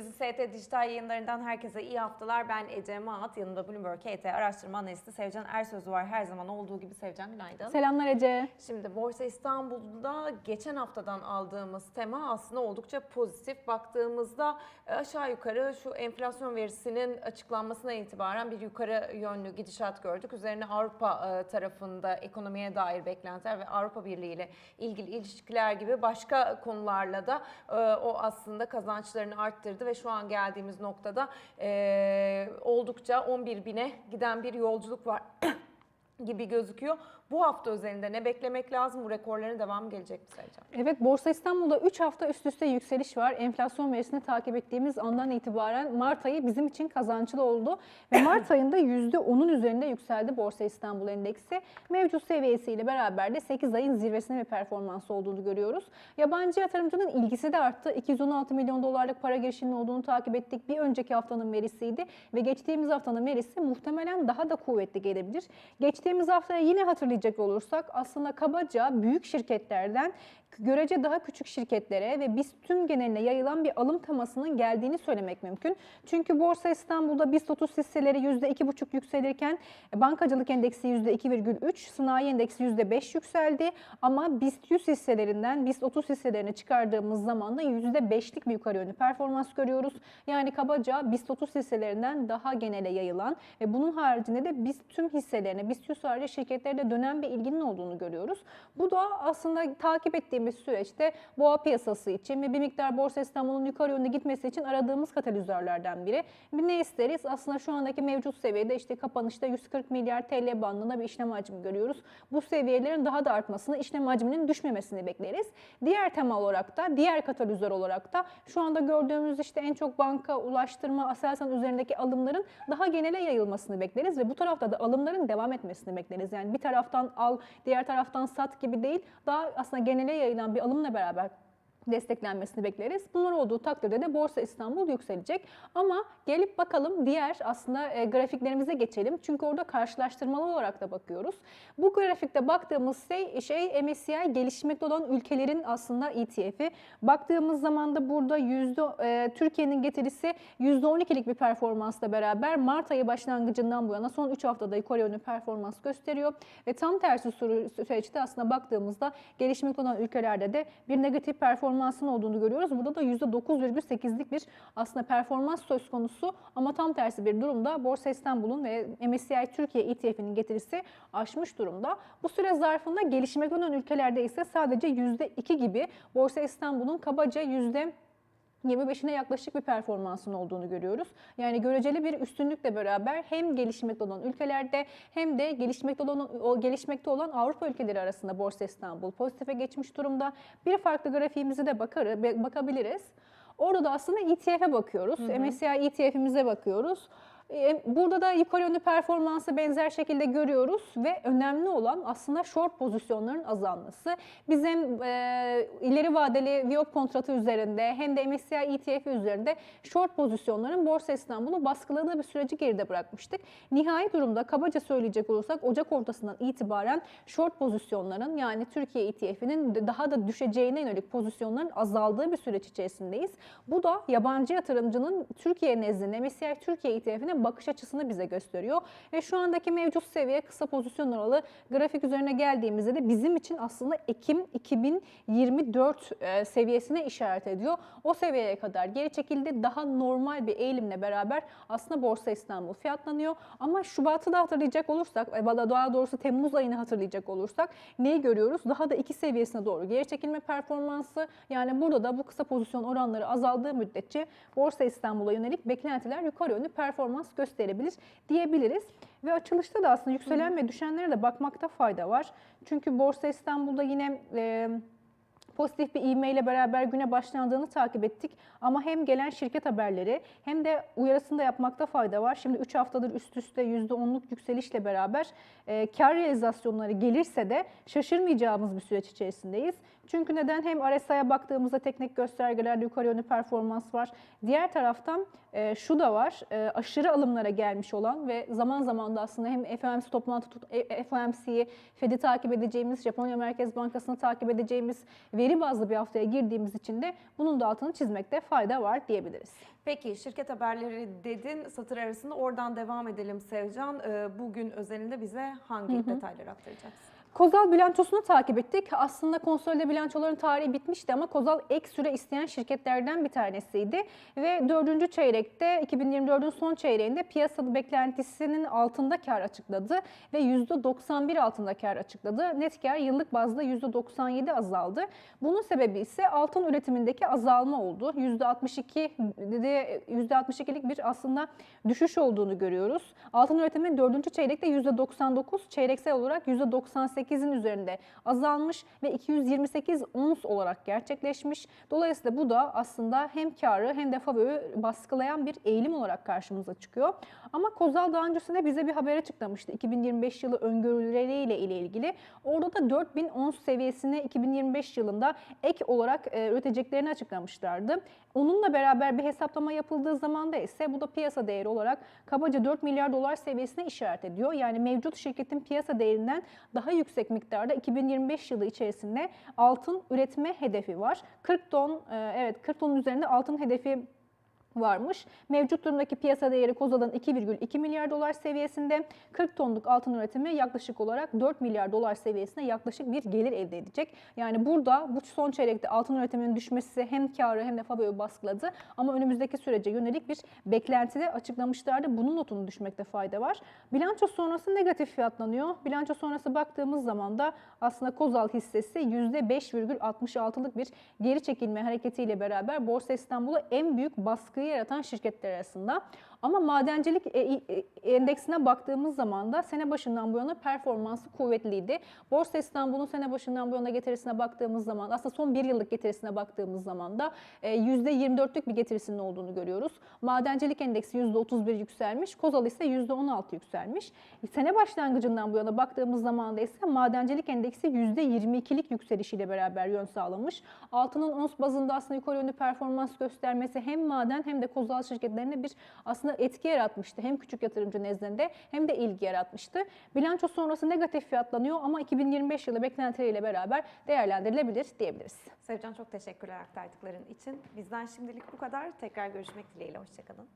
ST Dijital yayınlarından herkese iyi haftalar. Ben Ece Maat, yanımda Bloomberg KT araştırma analisti Sevcan Ersöz var. Her zaman olduğu gibi Sevcan günaydın. Selamlar Ece. Şimdi Borsa İstanbul'da geçen haftadan aldığımız tema aslında oldukça pozitif. Baktığımızda e, aşağı yukarı şu enflasyon verisinin açıklanmasına itibaren bir yukarı yönlü gidişat gördük. Üzerine Avrupa e, tarafında ekonomiye dair beklentiler ve Avrupa Birliği ile ilgili ilişkiler gibi başka konularla da e, o aslında kazançlarını arttırdı ve şu an geldiğimiz noktada e, oldukça 11 bine giden bir yolculuk var gibi gözüküyor. Bu hafta özelinde ne beklemek lazım? Bu rekorların devamı gelecek mi Sevcan? Evet Borsa İstanbul'da 3 hafta üst üste yükseliş var. Enflasyon verisini takip ettiğimiz andan itibaren Mart ayı bizim için kazançlı oldu. Ve Mart ayında %10'un üzerinde yükseldi Borsa İstanbul Endeksi. Mevcut seviyesiyle beraber de 8 ayın zirvesine bir performans olduğunu görüyoruz. Yabancı yatırımcının ilgisi de arttı. 216 milyon dolarlık para girişinin olduğunu takip ettik. Bir önceki haftanın verisiydi ve geçtiğimiz haftanın verisi muhtemelen daha da kuvvetli gelebilir. Geçtiğimiz haftaya yine hatırlayacak olursak aslında kabaca büyük şirketlerden görece daha küçük şirketlere ve biz tüm geneline yayılan bir alım temasının geldiğini söylemek mümkün. Çünkü Borsa İstanbul'da BIST 30 hisseleri %2,5 yükselirken bankacılık endeksi %2,3, sanayi endeksi %5 yükseldi. Ama BIST 100 hisselerinden BIST 30 hisselerini çıkardığımız zaman da %5'lik bir yukarı yönlü performans görüyoruz. Yani kabaca BIST 30 hisselerinden daha genele yayılan ve bunun haricinde de BIST tüm hisselerine, BIST 100 harici şirketlerde dönen bir ilginin olduğunu görüyoruz. Bu da aslında takip ettiğimiz süreçte boğa piyasası için ve bir miktar Borsa İstanbul'un yukarı yönde gitmesi için aradığımız katalizörlerden biri. Bir ne isteriz? Aslında şu andaki mevcut seviyede işte kapanışta 140 milyar TL bandında bir işlem hacmi görüyoruz. Bu seviyelerin daha da artmasını, işlem hacminin düşmemesini bekleriz. Diğer tema olarak da, diğer katalizör olarak da şu anda gördüğümüz işte en çok banka, ulaştırma, Aselsan üzerindeki alımların daha genele yayılmasını bekleriz ve bu tarafta da alımların devam etmesini bekleriz. Yani bir taraftan al, diğer taraftan sat gibi değil, daha aslında genele yayılan bir alımla beraber desteklenmesini bekleriz. Bunlar olduğu takdirde de Borsa İstanbul yükselecek. Ama gelip bakalım diğer aslında e, grafiklerimize geçelim. Çünkü orada karşılaştırmalı olarak da bakıyoruz. Bu grafikte baktığımız şey, şey MSCI gelişmekte olan ülkelerin aslında ETF'i. Baktığımız zaman da burada yüzde e, Türkiye'nin getirisi %12'lik bir performansla beraber Mart ayı başlangıcından bu yana son 3 haftada yukarı yönlü performans gösteriyor. Ve tam tersi süreçte aslında baktığımızda gelişmekte olan ülkelerde de bir negatif performans performansın olduğunu görüyoruz. Burada da %9,8'lik bir aslında performans söz konusu ama tam tersi bir durumda Borsa İstanbul'un ve MSCI Türkiye ETF'inin getirisi aşmış durumda. Bu süre zarfında gelişmekte olan ülkelerde ise sadece %2 gibi Borsa İstanbul'un kabaca yüzde 25'ine yaklaşık bir performansın olduğunu görüyoruz. Yani göreceli bir üstünlükle beraber hem gelişmekte olan ülkelerde hem de gelişmekte olan o gelişmekte olan Avrupa ülkeleri arasında Borsa İstanbul pozitife geçmiş durumda. Bir farklı grafiğimizi de bakar, bakabiliriz. Orada da aslında ETF'e bakıyoruz. MSCI ETF'imize bakıyoruz. E, Burada da yukarı yönlü performansı benzer şekilde görüyoruz ve önemli olan aslında short pozisyonların azalması. Bizim e, ileri vadeli Viyop kontratı üzerinde hem de MSCI ETF üzerinde short pozisyonların Borsa İstanbul'u baskıladığı bir süreci geride bırakmıştık. Nihai durumda kabaca söyleyecek olursak Ocak ortasından itibaren short pozisyonların yani Türkiye ETF'inin daha da düşeceğine yönelik pozisyonların azaldığı bir süreç içerisindeyiz. Bu da yabancı yatırımcının Türkiye nezdinde MSCI Türkiye ETF'ine bakış açısını bize gösteriyor. Ve şu andaki mevcut seviye kısa pozisyon oralı grafik üzerine geldiğimizde de bizim için aslında Ekim 2024 e, seviyesine işaret ediyor. O seviyeye kadar geri çekildi. Daha normal bir eğilimle beraber aslında Borsa İstanbul fiyatlanıyor. Ama Şubat'ı da hatırlayacak olursak, e, daha doğrusu Temmuz ayını hatırlayacak olursak neyi görüyoruz? Daha da iki seviyesine doğru geri çekilme performansı. Yani burada da bu kısa pozisyon oranları azaldığı müddetçe Borsa İstanbul'a yönelik beklentiler yukarı yönlü performans gösterebilir diyebiliriz. Ve açılışta da aslında yükselen ve düşenlere de bakmakta fayda var. Çünkü Borsa İstanbul'da yine e, pozitif bir ivmeyle beraber güne başlandığını takip ettik. Ama hem gelen şirket haberleri hem de uyarısını da yapmakta fayda var. Şimdi 3 haftadır üst üste %10'luk yükselişle beraber e, kar realizasyonları gelirse de şaşırmayacağımız bir süreç içerisindeyiz. Çünkü neden? Hem RSI'ye baktığımızda teknik göstergelerde yukarı yönlü performans var. Diğer taraftan e, şu da var. E, aşırı alımlara gelmiş olan ve zaman zaman da aslında hem FOMC toplantı e, FOMC'yi, Fed'i takip edeceğimiz, Japonya Merkez Bankası'nı takip edeceğimiz veri bazlı bir haftaya girdiğimiz için de bunun da altını çizmekte fayda var diyebiliriz. Peki şirket haberleri dedin satır arasında oradan devam edelim Sevcan. Ee, Bugün özelinde bize hangi detayları aktaracaksın? Kozal bilançosunu takip ettik. Aslında konsolide bilançoların tarihi bitmişti ama Kozal ek süre isteyen şirketlerden bir tanesiydi. Ve dördüncü çeyrekte 2024'ün son çeyreğinde piyasa beklentisinin altında kar açıkladı ve %91 altında kar açıkladı. Net kar yıllık bazda %97 azaldı. Bunun sebebi ise altın üretimindeki azalma oldu. %62 de %62'lik bir aslında düşüş olduğunu görüyoruz. Altın üretimi dördüncü çeyrekte %99, çeyreksel olarak %98'in üzerinde azalmış ve 228 ons olarak gerçekleşmiş. Dolayısıyla bu da aslında hem karı hem de FAVÖ'yü baskılayan bir eğilim olarak karşımıza çıkıyor. Ama Kozal daha öncesinde bize bir haber açıklamıştı 2025 yılı öngörüleriyle ile ilgili. Orada da 4000 ons seviyesine 2025 yılında ek olarak e, üreteceklerini açıklamışlardı. Onunla beraber bir hesaplama yapıldığı zaman da ise bu da piyasa değeri olarak kabaca 4 milyar dolar seviyesine işaret ediyor. Yani mevcut şirketin piyasa değerinden daha yüksek miktarda 2025 yılı içerisinde altın üretme hedefi var. 40 ton, e, evet 40 tonun üzerinde altın hedefi varmış. Mevcut durumdaki piyasa değeri Kozal'ın 2,2 milyar dolar seviyesinde. 40 tonluk altın üretimi yaklaşık olarak 4 milyar dolar seviyesinde yaklaşık bir gelir elde edecek. Yani burada bu son çeyrekte altın üretiminin düşmesi hem karı hem de FABÖ'yü baskıladı. Ama önümüzdeki sürece yönelik bir beklenti de açıklamışlardı. Bunun notunu düşmekte fayda var. Bilanço sonrası negatif fiyatlanıyor. Bilanço sonrası baktığımız zaman da aslında Kozal hissesi %5,66'lık bir geri çekilme hareketiyle beraber Borsa İstanbul'u en büyük baskıyı yaratan şirketler arasında. Ama madencilik e, e, endeksine baktığımız zaman da sene başından bu yana performansı kuvvetliydi. Borsa İstanbul'un sene başından bu yana getirisine baktığımız zaman aslında son bir yıllık getirisine baktığımız zaman da e, %24'lük bir getirisinin olduğunu görüyoruz. Madencilik endeksi %31 yükselmiş, Kozal ise %16 yükselmiş. Sene başlangıcından bu yana baktığımız zaman da ise madencilik endeksi %22'lik yükselişiyle beraber yön sağlamış. Altının ons bazında aslında yukarı yönlü performans göstermesi hem maden hem de Kozal şirketlerine bir aslında etki yaratmıştı. Hem küçük yatırımcı nezdinde hem de ilgi yaratmıştı. Bilanço sonrası negatif fiyatlanıyor ama 2025 yılı beklentileriyle beraber değerlendirilebilir diyebiliriz. Sevcan çok teşekkürler aktardıkların için. Bizden şimdilik bu kadar. Tekrar görüşmek dileğiyle. Hoşçakalın.